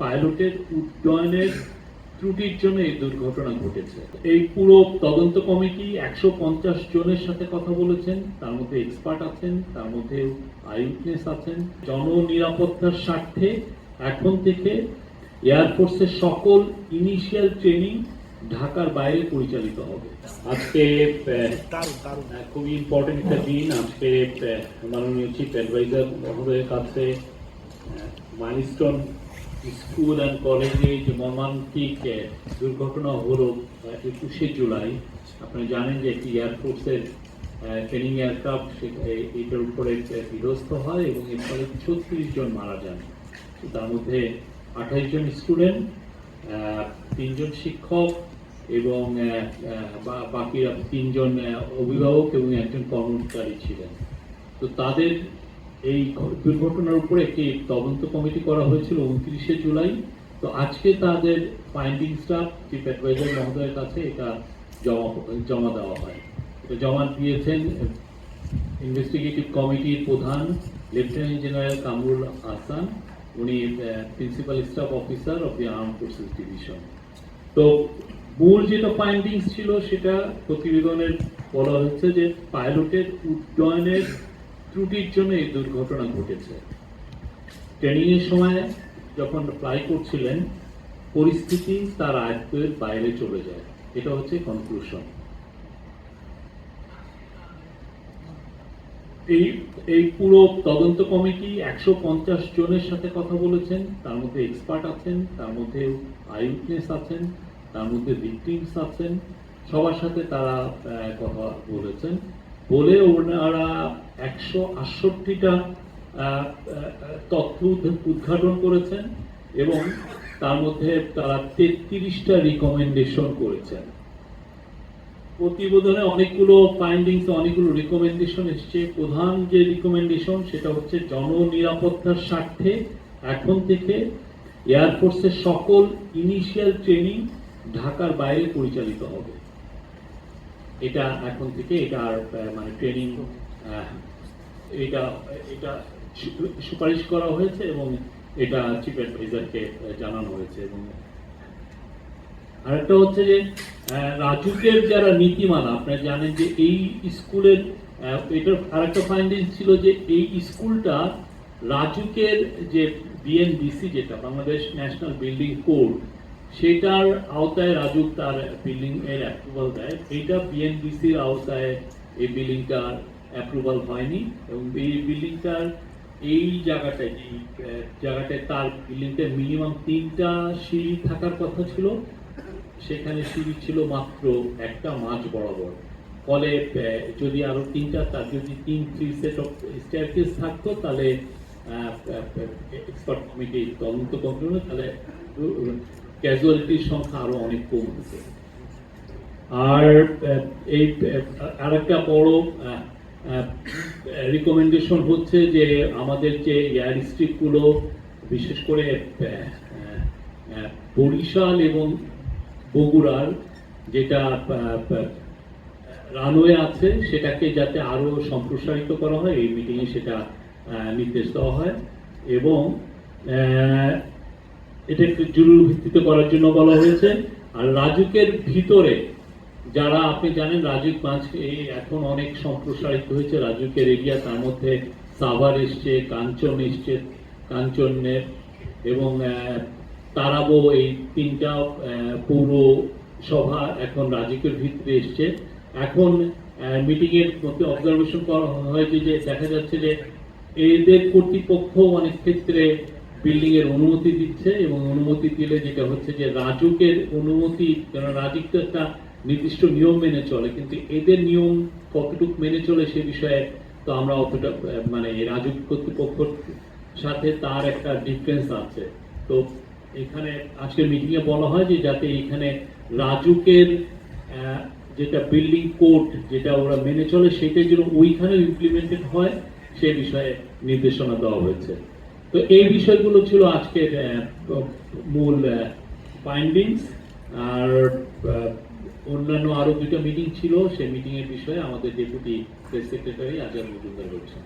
পাইলটের উড্ডয়নের ত্রুটির জন্য এই দুর্ঘটনা ঘটেছে। এই পুরো তদন্ত কমিটি একশো পঞ্চাশ জনের সাথে কথা বলেছেন। তার মধ্যে এক্সপার্ট আছেন, তার মধ্যে আইউটনেস আছেন। জননিরাপত্তার স্বার্থে এখন থেকে এয়ারফোর্সের সকল ইনিশিয়াল ট্রেনিং ঢাকার বাইরে পরিচালিত হবে। আজকে খুবই ইম্পর্টেন্ট একটা দিন। আজকে মাননীয় চিফ অ্যাডভাইজার মহোদয়ের কাছে মাইলস্টোন স্কুল অ্যান্ড কলেজে যে মর্মান্তিক দুর্ঘটনা হলো একুশে জুলাই। আপনারা জানেন যে একটি এয়ারফোর্সের ট্রেনিং এয়ারক্রাফট এটার উপরে বিধ্বস্ত হয় এবং এর ফলে ছত্রিশ জন মারা যান। তার মধ্যে আঠাইশ জন স্টুডেন্ট তিনজন শিক্ষক এবং বাকিরা তিনজন অভিভাবক এবং একজন কর্মচারী ছিলেন। তো তাদের এই দুর্ঘটনার উপরে একটি তদন্ত কমিটি করা হয়েছিল উনত্রিশে জুলাই। তো আজকে তাদের ফাইন্ডিংসটা চিফ অ্যাডভাইজার মহোদয়ের কাছে এটা জমা জমা দেওয়া হয়। এটা জমা দিয়েছেন ইনভেস্টিগেটিভ কমিটির প্রধান লেফটেন্যান্ট জেনারেল কামরুল হাসান। উনি principal staff officer of the armed forces division তো মূল যেটা ফাইন্ডিংস ছিল সেটা প্রতিবেদনের বলা হয়েছে যে পাইলটের উড্ডয়নের ত্রুটির জন্য এই দুর্ঘটনা ঘটেছে। ট্রেনিং এর সময় যখন ফ্লাই করছিলেন, পরিস্থিতি তার আয়ত্তের বাইরে চলে যায়। এটা হচ্ছে কনক্লুশন এই এই পুরো তদন্ত কমিটি একশো পঞ্চাশ জনের সাথে কথা বলেছেন, তার মধ্যে এক্সপার্ট আছেন, তার মধ্যে আইউটনেস আছেন, তার মধ্যে ভিকটিমস আছেন, সবার সাথে তারা কথা বলেছেন। বলে ওনারা একশো আটষট্টিটা তথ্য উদ্ঘাটন করেছেন এবং তার মধ্যে তারা তেত্রিশটা রিকমেন্ডেশন করেছেন। প্রতিবেদনে অনেকগুলো ফাইন্ডিংস অনেকগুলো রিকমেন্ডেশন এসছে। প্রধান যে রিকমেন্ডেশন সেটা হচ্ছে জননিরাপত্তার স্বার্থে এখন থেকে এয়ারফোর্সের সকল ইনিশিয়াল ট্রেনিং ঢাকার বাইরে পরিচালিত হবে। এটা এখন থেকে এটা আর মানে ট্রেনিং এটা এটা সুপারিশ করা হয়েছে এবং এটা চিফ অ্যাডভাইজারকে জানানো হয়েছে এবং আরেকটা হচ্ছে যে রাজুকের যারা নীতিমালা, আপনারা জানেন যে এই স্কুলের এটার আরেকটা ফাইন্ডিং ছিল যে এই স্কুলটা রাজুকের যে বিএনবিসি যেটা, বাংলাদেশ ন্যাশনাল বিল্ডিং কোড সেটার আওতায় রাজুক তার বিল্ডিং এর অ্যাপ্রুভাল দেয়। এইটা বিএনবিসির আওতায় এই বিল্ডিংটার অ্যাপ্রুভাল হয়নি এবং এই বিল্ডিংটার এই জায়গাটায় যে জায়গাটায় তার বিল্ডিংটা মিনিমাম তিনটা সিঁড়ি থাকার কথা ছিল। সেখানে সিঁড়ি ছিল মাত্র একটা মাঝ বরাবর। ফলে যদি আরও তিনটা, তার যদি তিন থ্রি সেট অফ স্টেয়ারকেস থাকতো, তাহলে এক্সপার্ট কমিটি তদন্ত করল তাহলে ক্যাজুয়ালিটির সংখ্যা আরও অনেক কম হতো আর এই আর একটা বড় রিকমেন্ডেশন হচ্ছে যে আমাদের যে এয়ার স্ট্রিপগুলো বিশেষ করে বরিশাল এবং বগুড়ার যেটা রানওয়ে আছে, সেটাকে যাতে আরও সম্প্রসারিত করা হয়, এই মিটিংয়ে সেটা নির্দেশ দেওয়া হয়। এবং এটা একটু জরুর ভিত্তিতে করার জন্য বলা হয়েছে। আর রাজুকের ভিতরে, যারা আপনি জানেন, রাজুক মাছ এই এখন অনেক সম্প্রসারিত হয়েছে। রাজুকের এরিয়া, তার মধ্যে সাভার এসছে, কাঞ্চন এসছে, কাঞ্চনের এবং তারাবো এই তিনটা পৌর সভা এখন রাজুকের ভিতরে এসছে। এখন মিটিং এর মধ্যে অবজারভেশন করা হয়েছে যে, দেখা যাচ্ছে যে, এদের কর্তৃপক্ষ অনেক ক্ষেত্রে বিল্ডিং এর অনুমতি দিচ্ছে এবং অনুমতি দিলে যেটা হচ্ছে যে রাজুকের অনুমতি, কারণ রাজুক তো একটা নির্দিষ্ট নিয়ম মেনে চলে, কিন্তু এদের নিয়ম কতটুকু মেনে চলে সে বিষয়ে তো আমরা অতটা মানে রাজুক কর্তৃপক্ষর সাথে তার একটা ডিফারেন্স আছে। তো এখানে আজকের মিটিং এ বলা হয় যে যাতে এখানে রাজুকের যেটা বিল্ডিং কোড যেটা ওরা মেনে চলে, সেটা যেন ওইখানে ইমপ্লিমেন্টেড হয়, সে বিষয়ে নির্দেশনা দেওয়া হয়েছে। তো এই বিষয়গুলো ছিল আজকের মূল ফাইন্ডিংস আর অন্যান্য আরও দুটো মিটিং ছিল। সেই মিটিং এর বিষয়ে আমাদের deputy press secretary Azad Majumdar বলছেন।